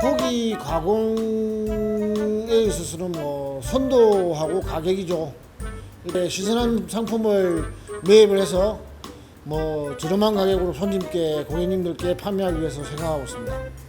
고기 가공에 있어서는 뭐 선도하고 가격이죠. 근데 신선한 상품을 매입을 해서 뭐 저렴한 가격으로 손님께 고객님들께 판매하기 위해서 생각하고 있습니다.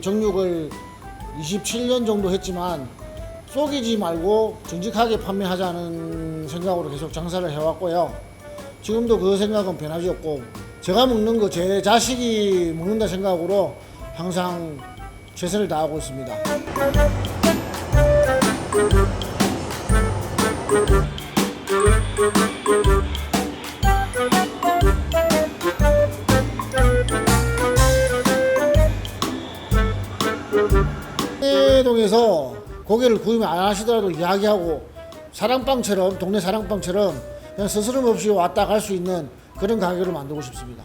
정육을 27년 정도 했지만 속이지 말고 정직하게 판매하자는 생각으로 계속 장사를 해왔고요. 지금도 그 생각은 변하지 없고 제가 먹는 거 제 자식이 먹는다 생각으로 항상 최선을 다하고 있습니다. 해동에서 고개를 구이면 안 하시더라도 이야기하고 사랑방처럼 동네 사랑방처럼 그냥 스스럼 없이 왔다 갈 수 있는 그런 가게를 만들고 싶습니다.